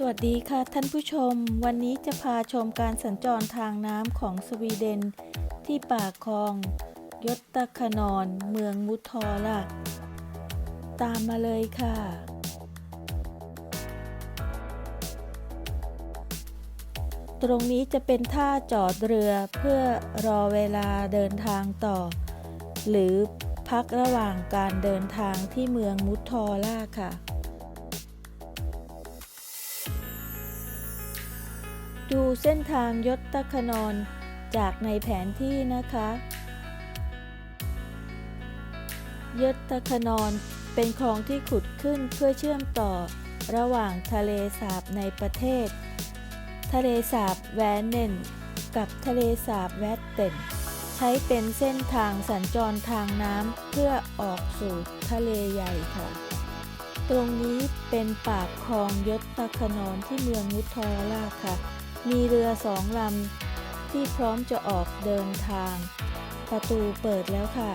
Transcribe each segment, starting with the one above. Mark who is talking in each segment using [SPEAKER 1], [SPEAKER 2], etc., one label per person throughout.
[SPEAKER 1] สวัสดีค่ะท่านผู้ชม วันนี้จะพาชมการสัญจรทางน้ำของสวีเดน ที่ป่าคลอง ยศตคานอนเมืองมุทอล่ะ ตามมาเลยค่ะ ตรงนี้จะเป็นท่าจอดเรือเพื่อรอเวลาเดินทางต่อ หรือพักระหว่างการเดินทางที่เมืองมุทอล่าค่ะ ดูเส้นทางยศตะคนอนจากในแผนที่นะคะ ยศตะคนอนเป็นคลองที่ขุดขึ้นเพื่อเชื่อมต่อระหว่างทะเลสาบในประเทศ ทะเลสาบแวนเนนกับทะเลสาบแวตเตนใช้เป็นเส้นทางสัญจรทางน้ำเพื่อออกสู่ทะเลใหญ่ค่ะ ตรงนี้เป็นปากคลองยศตะคนอนที่เมืองมุทอล่าค่ะ มีเรือสองลำที่พร้อมจะออกเดินทาง ประตูเปิดแล้วค่ะ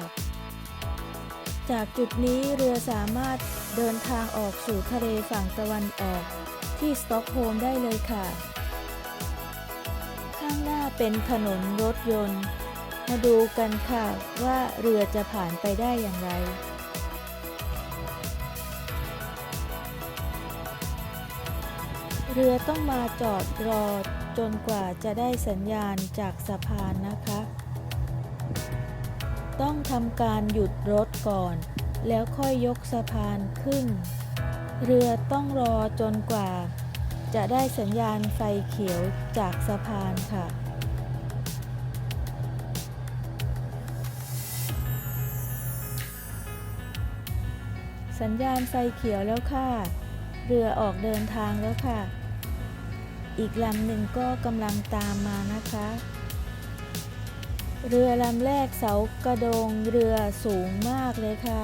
[SPEAKER 1] จากจุดนี้เรือสามารถเดินทางออกสู่ทะเลฝั่งตะวันออก ที่สต็อกโฮล์มได้เลยค่ะ ข้างหน้าเป็นถนนรถยนต์ มาดูกันค่ะว่าเรือจะผ่านไปได้อย่างไรเรือต้องมาจอดรอ จนกว่าจะได้สัญญาณจากสะพานนะคะ ต้องทำการหยุดรถก่อน แล้วค่อยยกสะพานขึ้น เรือต้องรอจนกว่า จะได้สัญญาณไฟเขียวจากสะพานค่ะสัญญาณไฟเขียวแล้วค่ะ เรือออกเดินทางแล้วค่ะ อีกลำหนึ่งก็กำลังตามมานะคะ เรือลำแรกเสากระโดงเรือสูงมากเลยค่ะ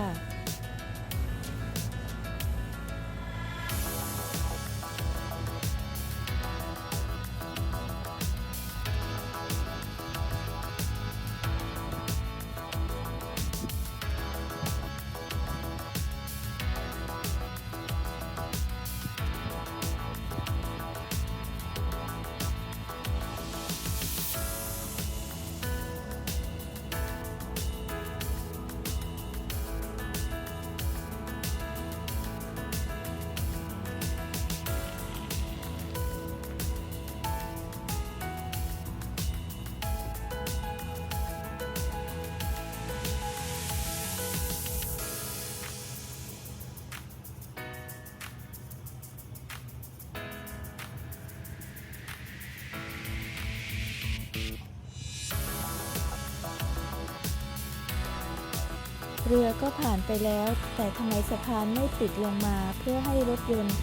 [SPEAKER 1] เรือก็ผ่านไปแล้ว แต่ทำไมสะพานไม่ปิดลงมาเพื่อให้รถยนต์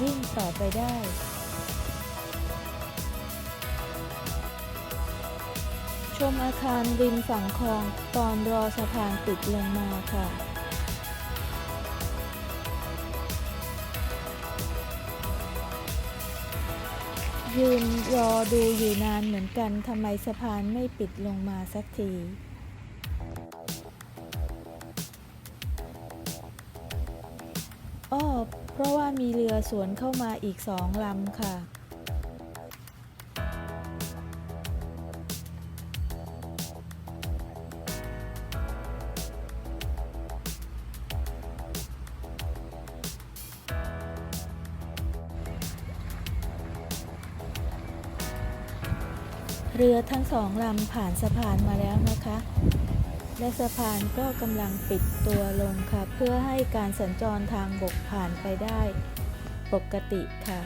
[SPEAKER 1] วิ่งต่อไปได้ชมอาคารริมฝั่งคลองตอนรอสะพานปิดลงมาค่ะ ยืนรอดูอยู่นานเหมือนกันทำไมสะพานไม่ปิดลงมาสักที อ้อเพราะว่ามีเรือสวนเข้ามาอีกสองลำค่ะ เรือทั้งสองลำผ่านสะพานมาแล้วนะคะ และสะพานก็กำลังปิดตัวลงค่ะ เพื่อให้การสัญจรทางบกผ่านไปได้ ปกติค่ะ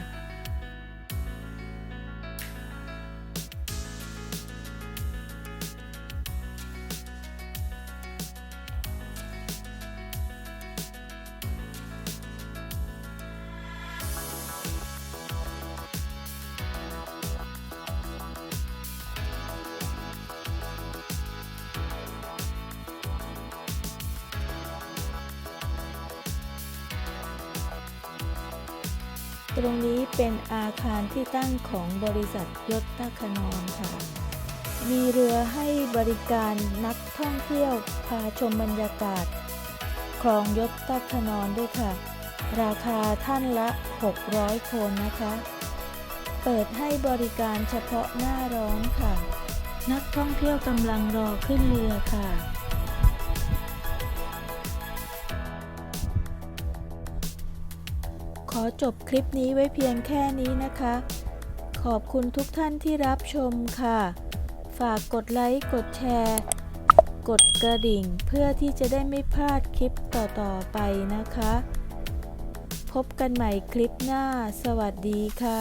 [SPEAKER 1] ตรงนี้เป็นอาคารที่ตั้งของบริษัทยศตคนอนค่ะ มีเรือให้บริการนักท่องเที่ยวพาชมบรรยากาศ คลองยศตคนอนด้วยค่ะ ราคาท่านละ 600 คนนะคะ เปิดให้บริการเฉพาะหน้าร้อนค่ะ นักท่องเที่ยวกำลังรอขึ้นเรือค่ะ ขอจบคลิปนี้ไว้เพียงแค่นี้นะคะ ขอบคุณทุกท่านที่รับชมค่ะ ฝากกดไลค์ กดแชร์ กดกระดิ่งเพื่อที่จะได้ไม่พลาดคลิปต่อๆไปนะคะ พบกันใหม่คลิปหน้า สวัสดีค่ะ